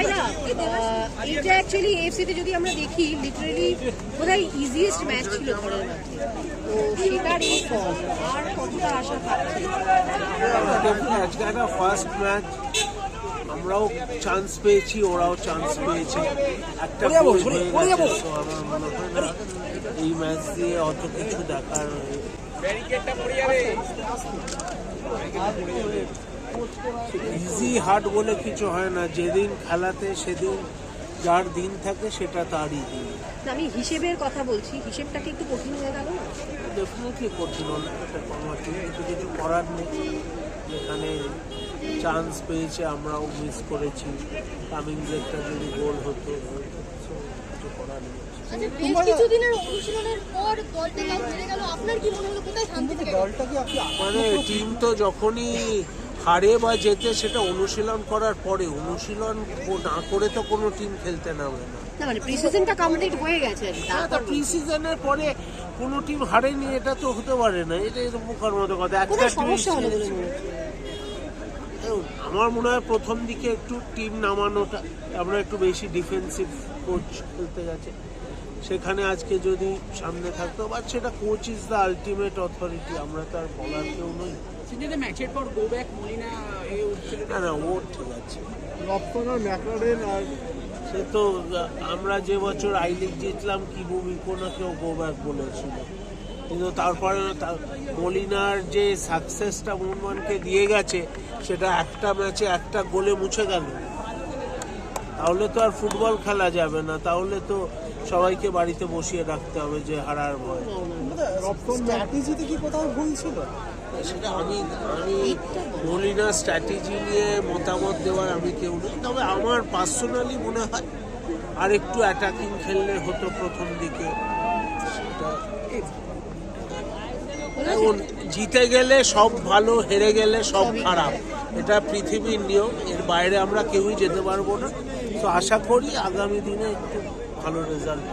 এটা অ্যাকচুয়ালি এফসিতে যদি আমরা দেখি লিটারেলি বোধহয় ইজিয়েস্ট ম্যাচ ছিল ঘরের তো সেটার এই ফল আর কতটা আশা থাকছে? আজকে একটা ফার্স্ট ম্যাচ আমরাও চান্স পেয়েছি ওরাও চান্স পেয়েছে। একটা হয়ে আমার মনে হয় না এই ম্যাচ দিয়ে অত কিছু দেখার ইজি হার্ড বলে কিছু হয় না। যেদিন খেলাতে সেদিন যার দিন থাকে সেটা তারই দিন। আমি হিসেবের কথা বলছি। হিসেবটাকে একটু কঠিন হয়ে গেল? না ডেফিনেটলি করছিল না এটা কোনো কিছু কিছু করার নেই যেখানে চান্স পেয়েছে আমরাও মিস করেছি। কামিং একটা যদি গোল হতো কিছু করার নেই। আচ্ছা কিছুদিনের অনুশীলনের পর দলটা হেরে গেল। আপনার কি মনে হলো কোথায় শান্তি মানে টিম তো যখনই হারে বা যেতে সেটা অনুশীলন করার পরে অনুশীলন না করে তো কোনো টিম খেলতে নামে না। মানে কমপ্লিট হয়ে গেছে হ্যাঁ তা তারপর প্রি পরে কোনো টিম হারেনি এটা তো হতে পারে না এটা এরকম মুখার মতো কথা। একটা সমস্যা হলো বলে টিম মনে হচ্ছে? আমার মনে হয় প্রথম দিকে একটু টিম নামানোটা আমরা একটু বেশি ডিফেন্সিভ কোচ খেলতে গেছে সেখানে আজকে যদি সামনে থাকতো বা সেটা coach is the ultimate authority আমরা তার বলার কেউ নই। ম্যাচের পর গো ব্যাক মলিনা না না ও ঠিক আছে। আর সে তো আমরা যে বছর আই লিগ জিতলাম কি ভূমিকো না কেউ গো ব্যাক বলেছিল। কিন্তু তারপরে মলিনার যে সাকসেসটা মোহনবাগানকে দিয়ে গেছে সেটা একটা ম্যাচে একটা গোলে মুছে গেল। তাহলে তো আর ফুটবল খেলা যাবে না। তাহলে তো সবাইকে বাড়িতে বসিয়ে রাখতে হবে যে হারার ভয়। স্ট্র্যাটেজিতে কি কোথাও ভুল ছিল? সেটা আমি আমি মলিনার স্ট্র্যাটেজি নিয়ে মতামত দেওয়ার আমি কেউ নেই। তবে আমার পার্সোনালি মনে হয় আর একটু অ্যাটাকিং খেললে হতো প্রথম দিকে। সেটা এখন জিতে গেলে সব ভালো, হেরে গেলে সব খারাপ। এটা পৃথিবীর নিয়ম, এর বাইরে আমরা কেউই যেতে পারব না। তো আশা করি আগামী দিনে একটু ভালো রেজাল্ট